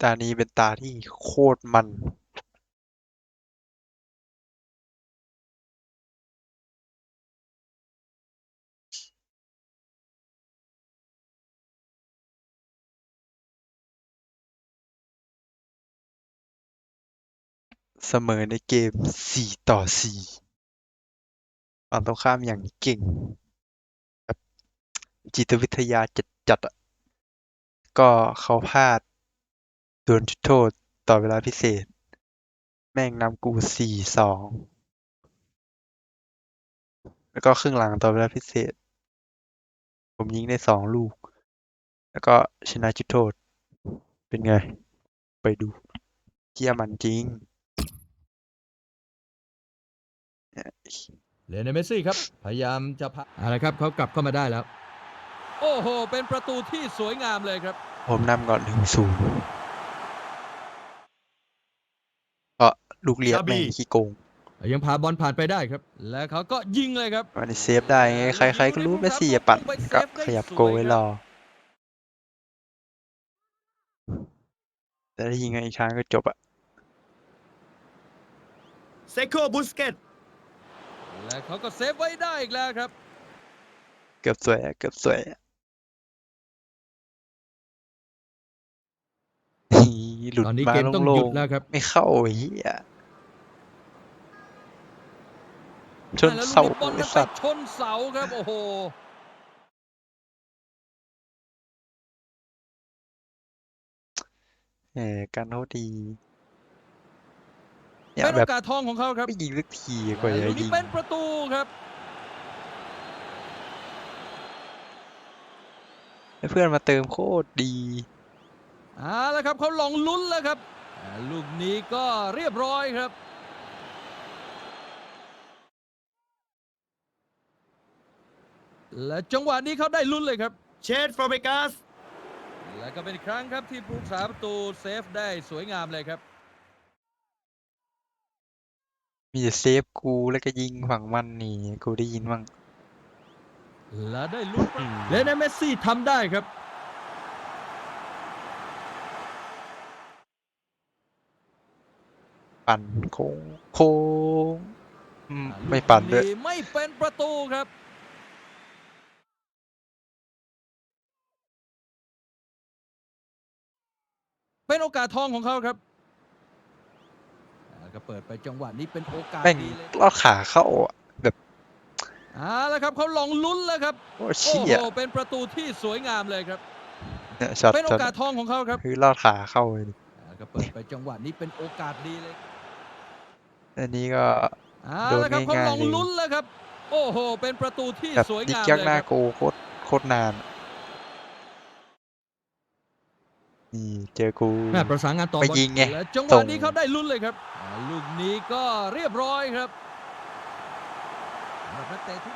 ตานี้เป็นตาที่โคตรมันเสมอในเกม 4 ต่อ 4ฝั่งตรงข้ามอย่างเก่งแบบจิตวิทยาจัดๆอะก็เขาพลาด โดนจุดโทษต่อเวลาพิเศษ แม่งนำกู4-2แล้วก็ครึ่งหลังต่อเวลาพิเศษ ผมยิงได้สองลูก แล้วก็ชนะจุดโทษ เป็นไง ไปดูเกียมันจริงเลเนเมสซี่ครับ พยายามจะพาเอาละครับเขากลับเข้ามาได้แล้ว โอ้โห เป็นประตูที่สวยงามเลยครับ ผมนำก่อนหนึ่งศูนย์เพราะ ลูกเลี้ยงซาบีแม่งขี้โกงยังพาบอลผ่านไปได้ครับ และเขาก็ยิงเลยครับวันนี้เซฟได้ไงใครๆก็รู้เมสซี่จะปั่นก็ขยับโกไว้รอแต่ถ้ายิงอีกครั้งก็จบอะเซโคบุสเกตและเขาก็เซฟไว้ได้อีกแล้วครับ เกือบสวยอะเกือบสวยอะนี่หลุดตอนนี้มาเกมต้องโล่หยุงดแล้วครับๆไม่เข้าไอ้เหี้ย ชนแล้วเสาลูกนี้บอลไอ้มันไปสัตว์ชนเสาครับโอ้โหแหมการโทษดีเนี่ยเป็นแบโอบกาสทองของเขาครับไม่ยิงสักทีกว่าจะและลูกยินี้งเป็นประตูครับให้เพื่อนมาเติมโคตรดี เอาละครับเขาลองลุ้นแล้วครับอ่าลูกนี้ก็เรียบร้อยครับ และจังหวะนี้เขาได้ลุ้นเลยครับ เชดฟาเบกัสและก็เป็นอีกครั้งครับที่ผู้รักษาประตูเซฟได้สวยงามเลยครับ มีแต่เซฟกูแล้วก็ยิงฝั่งมันนี่กูได้ยินบ้างและได้ลุ้นอืมเลนเมสซี่ทำได้ครับ ปั่นโค้งโค้งอืมไม่ปั่นด้วยลูกไม่เป็นประตูครับ เป็นโอกาสทองของเขาครับอ่าก็เปิดไปจังหวะนี้เป็นโอกาสแม่งดีเลยลอดขาเข้าอะแบบเอาละครับเขาลองลุ้นแล้วครับโอ้โอ้เชี่โหยเป็นประตูที่สวยงามเลยครับ เนี่ยช็อตเป็นโอช็อตกาสทองของเขาครับคือลอดขาเข้าเลยอ่าก็เปิดไปจังหวะนี้เป็นโอกาสดีเลยอันนี้ก็ เอาโดนละครับเขาง่ายๆลองเลย ลุ้นแล้วครับ โอ้โห เป็นประตูที่แบบสวยยิกงามยักเลยหน้าครับ โกโคตรโคตรนานอะ นี่เจอกูแม่ประสานงานต่อไม่บอลยิงไงและจังหส่วะงนี้เขาได้ลุ้นเลยครับอ่าลูกนี้ก็เรียบร้อยครับสำหรับนักเตะที่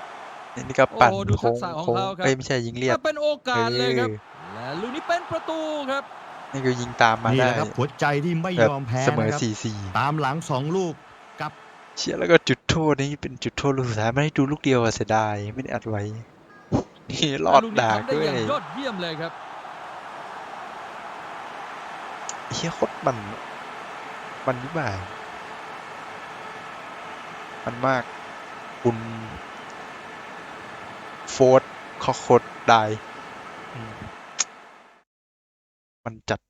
อันนี้ก็ปั่นโอ้โหดูทัโค้กงษะของโค้งเขาครับเอ้ยไม่ใช่ยิงเลียดเป็นโอกาสเลยครับเออและลูกนี้เป็นประตูครับนี่ก็ยิงตามมานี่ได้แหละครับหัวใจที่ไม่แบบยอมแพ้เสมอนะครับสี่สี่ตามหลังสองลูกกับ เชียแล้วก็จุดโทษนี่เป็นจุดโทษลูกสุดท้ายไม่ได้ดูลูกเดียวอะเสียดายไม่ได้อัดไว้นี่รอดลูกนี้ดากทำได้ด้วอยย่างยอดเยี่ยมเลยครับ เฮียโคตรมัน มันวิบายมันมาก คุณโฟร์คอโคดได้ มันจัด